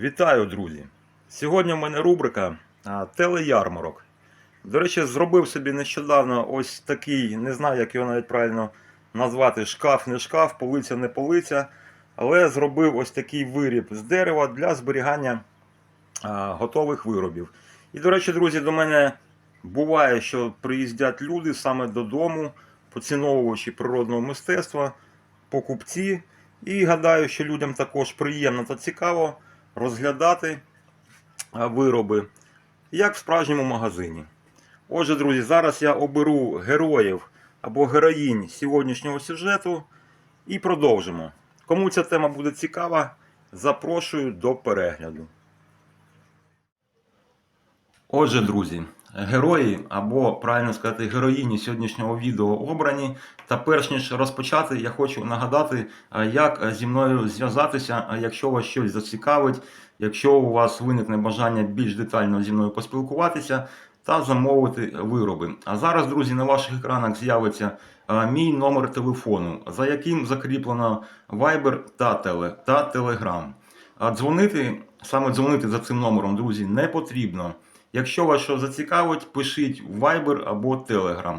Вітаю, друзі! Сьогодні в мене рубрика телеярмарок. До речі, зробив собі нещодавно ось такий, не знаю, як його навіть правильно назвати, шкаф, не шкаф, полиця, не полиця. Але зробив ось такий виріб з дерева для зберігання а, готових виробів. І, до речі, друзі, до мене буває, що приїздять люди саме додому, поціновувачі природного мистецтва, покупці. І гадаю, що людям також приємно та цікаво розглядати вироби, як в справжньому магазині. Отже, друзі, зараз я оберу героїв або героїнь сьогоднішнього сюжету і продовжимо. Кому ця тема буде цікава, запрошую до перегляду. Отже, друзі, герої або правильно сказати, героїні сьогоднішнього відео обрані. Та перш ніж розпочати, я хочу нагадати, як зі мною зв'язатися, якщо вас щось зацікавить, якщо у вас виникне бажання більш детально зі мною поспілкуватися та замовити вироби. А зараз, друзі, на ваших екранах з'явиться мій номер телефону, за яким закріплено Viber та Теле та Telegram. А дзвонити, саме дзвонити за цим номером, друзі, не потрібно. Якщо вас що зацікавить, пишіть в Viber або Telegram.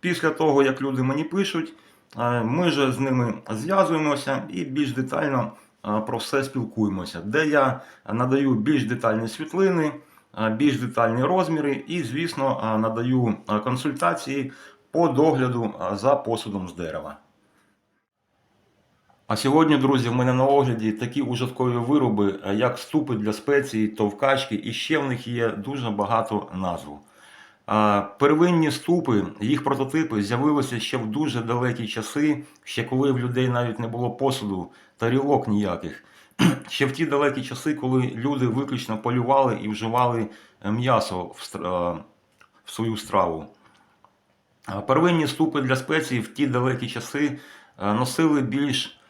Після того, як люди мені пишуть, е, ми же з ними зв'язуємося і більш детально е, про все спілкуємося, де я надаю більш детальні світлини, е, більш детальні розміри і, звісно, надаю консультації по догляду за посудом з дерева. А сьогодні, друзі, в мене на огляді такі ужиткові вироби, е, як ступи для спецій, товкачки, і ще в них є дуже багато назв. Первинні ступи, їх прототипи з'явилися ще в дуже далекі часи, ще коли в людей навіть не було посуду, тарілок ніяких. Ще в ті далекі часи, коли люди виключно полювали і вживали е, м'ясо в, стра- в свою страву. Первинні ступи для спецій в ті далекі часи е, носили більш е,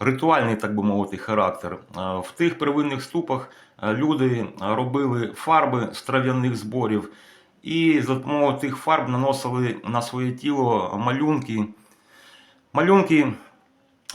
ритуальний, так би мовити, характер. Е, В тих первинних ступах е, люди робили фарби з трав'яних зборів і за допомогою тих фарб наносили на своє тіло малюнки. Малюнки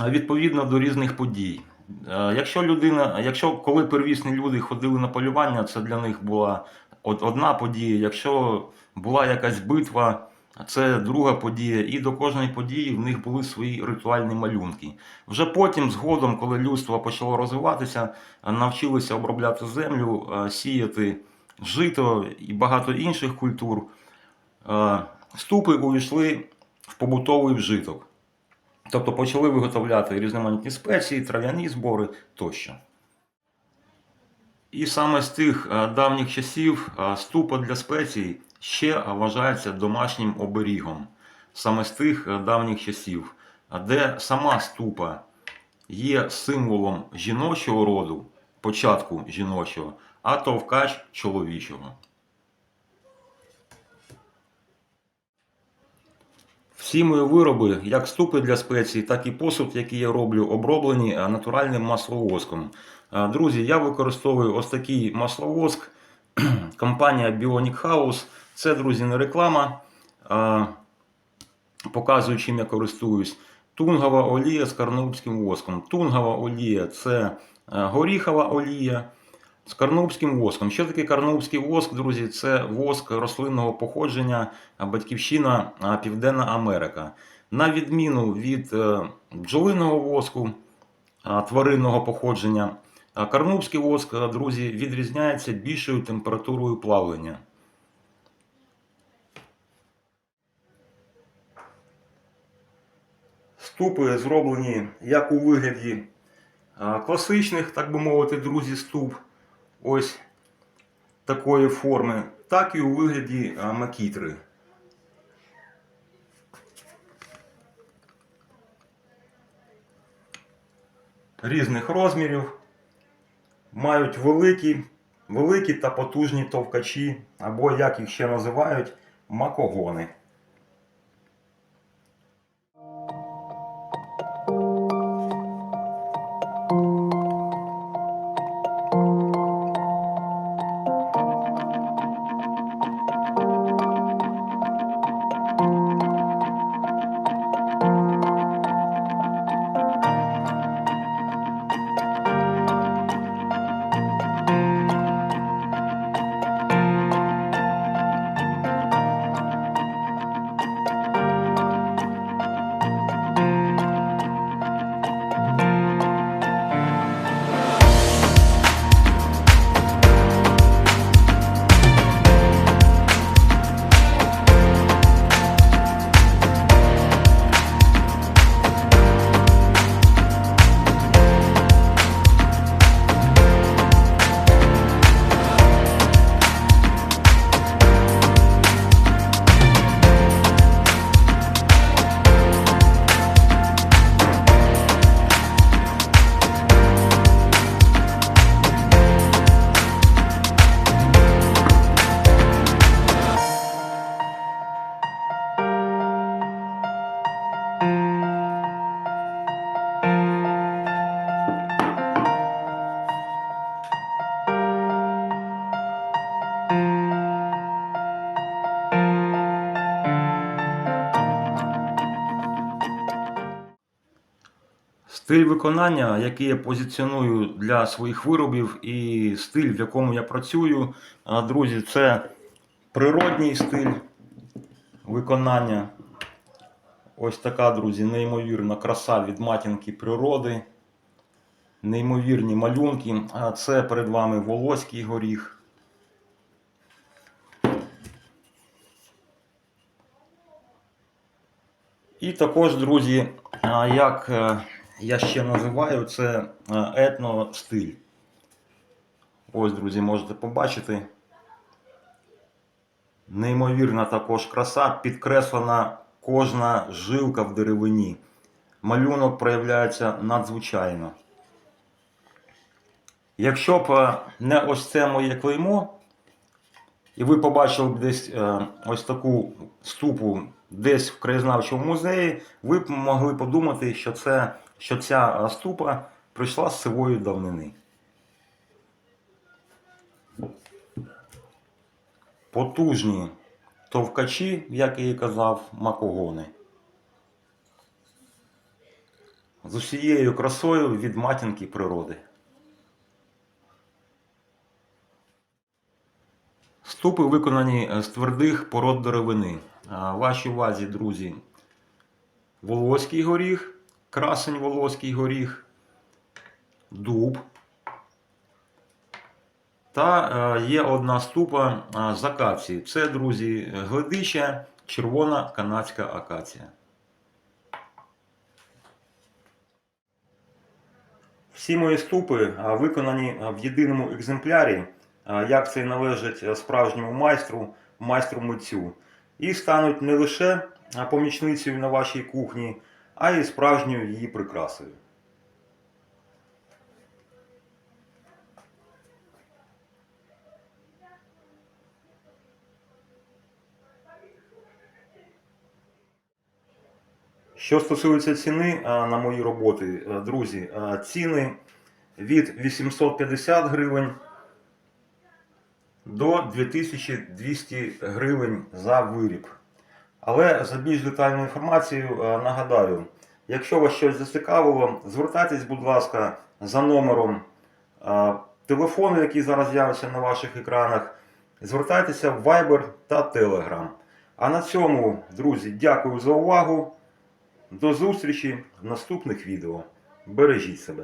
е, відповідно до різних подій. Е, Якщо людина, якщо коли первісні люди ходили на полювання, це для них була одна подія. Якщо була якась битва, це друга подія, і до кожної події в них були свої ритуальні малюнки. Вже потім, згодом, коли людство почало розвиватися, навчилися обробляти землю, е, сіяти жито і багато інших культур. е, Ступи увійшли в побутовий вжиток. Тобто почали виготовляти різноманітні спеції, трав'яні збори тощо. І саме з тих е, давніх часів е, ступа для спецій ще вважається домашнім оберігом. Саме з тих е, давніх часів, де сама ступа є символом жіночого роду, початку жіночого, а товкач чоловічого. Всі мої вироби, як ступи для спецій, так і посуд, який я роблю, оброблені е, натуральним масловоском. Е, Друзі, я використовую ось такий масловоск. Компанія Bionic House. Це, друзі, не реклама. Показую, чим я користуюсь. Тунгова олія з карнубським воском. Тунгова олія це е, горіхова олія з карнубським воском. Що таке карнубський воск, друзі? Це воск рослинного походження, батьківщина Південна Америка. На відміну від е, бджолиного воску тваринного походження, а воск, друзі, відрізняється більшою температурою плавлення. Ступи зроблені як у вигляді класичних, так би мовити, друзі, ступ ось такої форми, так і у вигляді макітри. Різних розмірів, мають великі, великі та потужні товкачі, або, як їх ще називають, макогони. Стиль виконання, який я позиціоную для своїх виробів, і стиль, в якому я працюю, друзі, це природній стиль виконання. Ось така, друзі, неймовірна краса від матінки природи. Неймовірні малюнки. А це перед вами волоський горіх. І також, друзі, як е, я ще називаю, це е, етностиль. Ось, друзі, можете побачити. Неймовірна також краса, підкреслена кожна жилка в деревині. Малюнок проявляється надзвичайно. Якщо б е, не ось це моє клеймо, і ви побачили б десь е, ось таку ступу десь в краєзнавчому музеї, ви б могли подумати, що, це, що ця ступа прийшла з сивої давнини. Потужні товкачі, як я і казав, макогони. З усією красою від матінки природи. Ступи виконані з твердих пород деревини. Вашій увазі, друзі, волоський горіх, красень волоський горіх, дуб. Та е, є одна ступа е, з акації. Це, друзі, гледича, червона канадська акація. Всі мої ступи виконані в єдиному екземплярі, як це і належить справжньому майстру, майстру митцю. І стануть не лише помічницею на вашій кухні, а й справжньою її прикрасою. Що стосується ціни на мої роботи, друзі, ціни від 850 гривень до 2200 гривень за виріб. Але за більш детальною інформацією нагадаю, якщо вас щось зацікавило, звертайтесь, будь ласка, за номером телефону, який зараз з'явиться на ваших екранах. Звертайтеся в Viber та Telegram. А на цьому, друзі, дякую за увагу. До зустрічі в наступних відео. Бережіть себе.